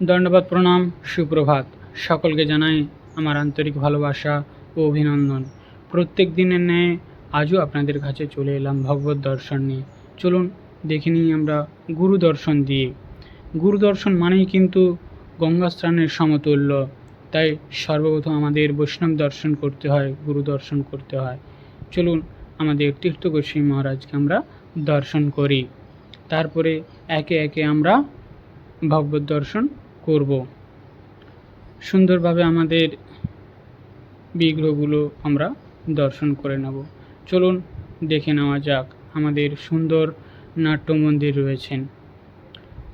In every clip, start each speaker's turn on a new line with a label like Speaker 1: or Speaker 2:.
Speaker 1: দণ্ডবাদ, প্রণাম, সুপ্রভাত। সকলকে জানাই আমার আন্তরিক ভালোবাসা ও অভিনন্দন। প্রত্যেক দিনের ন্যায় আজও আপনাদের কাছে চলে এলাম ভগবত দর্শন নিয়ে। চলুন, দেখে নিই আমরা গুরু দর্শন দিয়ে। গুরু দর্শন মানেই কিন্তু গঙ্গা স্নানের সমতুল্য। তাই সর্বপ্রথম আমাদের বৈষ্ণব দর্শন করতে হয়, গুরু দর্শন করতে হয়। চলুন, আমাদের তীর্থগোস্বী মহারাজকে আমরা দর্শন করি। তারপরে একে একে আমরা ভগবত দর্শন করব। সুন্দরভাবে আমাদের বিগ্রহগুলো আমরা দর্শন করে নেব। চলুন দেখে নেওয়া যাক আমাদের সুন্দর নাট্য মন্দির রয়েছেন।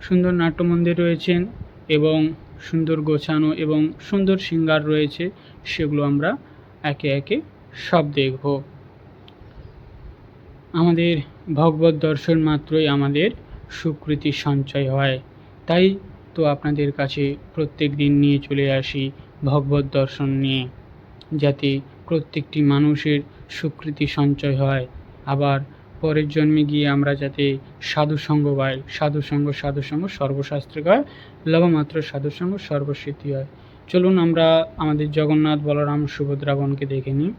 Speaker 1: সুন্দর নাট্য মন্দির রয়েছেন এবং সুন্দর গোছানো এবং সুন্দর সিঙ্গার রয়েছে, সেগুলো আমরা একে একে সব দেখব। আমাদের ভগবত দর্শন মাত্রই আমাদের সুকৃতি সঞ্চয় হয়। তাই তো আপনাদের কাছে প্রত্যেক দিন নিয়ে চলে আসি ভগবত দর্শন নিয়ে। যাতে প্রত্যেকটি মানুষের সুকৃতি সঞ্চয় হয়। আবার পরের জন্মে গিয়ে আমরা যাতে সাধুসঙ্গ পাই সাধুসঙ্গ সাধুসঙ্গ সর্বশাস্ত্রে কয় লবমাত্র সাধুসঙ্গ সর্বস্বীতি হয়। চলুন আমরা আমাদের জগন্নাথ বলরাম সুভদ্রাগণকে দেখে নিই।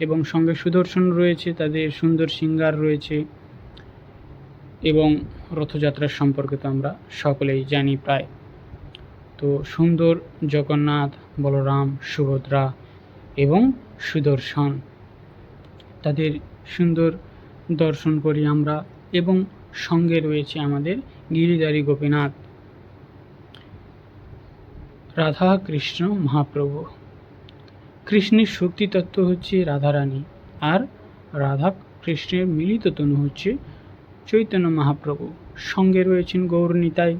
Speaker 1: এবং সঙ্গে সুদর্শন রয়েছে, তাদের সুন্দর সিঙ্গার রয়েছে। এবং রথযাত্রার সম্পর্কে তো আমরা সকলেই জানি প্রায়। তো সুন্দর জগন্নাথ, বলরাম, সুভদ্রা এবং সুদর্শন তাদের সুন্দর দর্শন করি আমরা এবং সঙ্গে রয়েছে আমাদের গিরিধারী গোপীনাথ, রাধা কৃষ্ণ মহাপ্রভু। কৃষ্ণের শক্তি তত্ত্ব হচ্ছে রাধারানী আর রাধা কৃষ্ণের মিলিত তনু হচ্ছে চৈতন্য মহাপ্রভু। সঙ্গে রয়েছেন গৌরনীতাই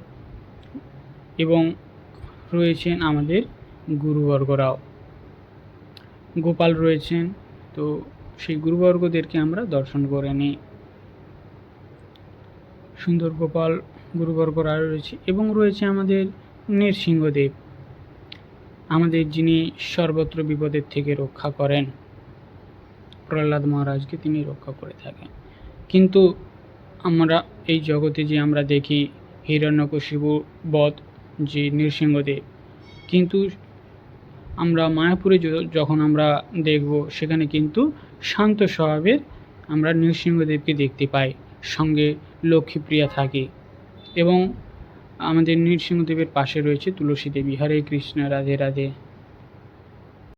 Speaker 1: এবং রয়েছেন আমাদের গুরুবর্গরাও গোপাল রয়েছেন, তো সেই গুরুবর্গদেরকে আমরা দর্শন করে নিই। সুন্দর গোপাল গুরুবর্গরা রয়েছে এবং রয়েছে আমাদের নৃসিংহদেব। আমাদের যিনি সর্বত্র বিপদের থেকে রক্ষা করেন, প্রহ্লাদ মহারাজকে তিনি রক্ষা করে থাকেন। কিন্তু আমরা এই জগতে যে আমরা দেখি, হিরণ্যকশিপু, বধ, যে নৃসিংহদেব। কিন্তু আমরা মায়াপুরে যখন আমরা দেখব, সেখানে কিন্তু শান্ত স্বভাবের আমরা নৃসিংহদেবকে দেখতে পাই। সঙ্গে লক্ষ্মীপ্রিয়া থাকে। এবং আমাদের নৃসিংহদেবের পাশে রয়েছে তুলসী দেবী। হরে কৃষ্ণ, রাধে রাধে।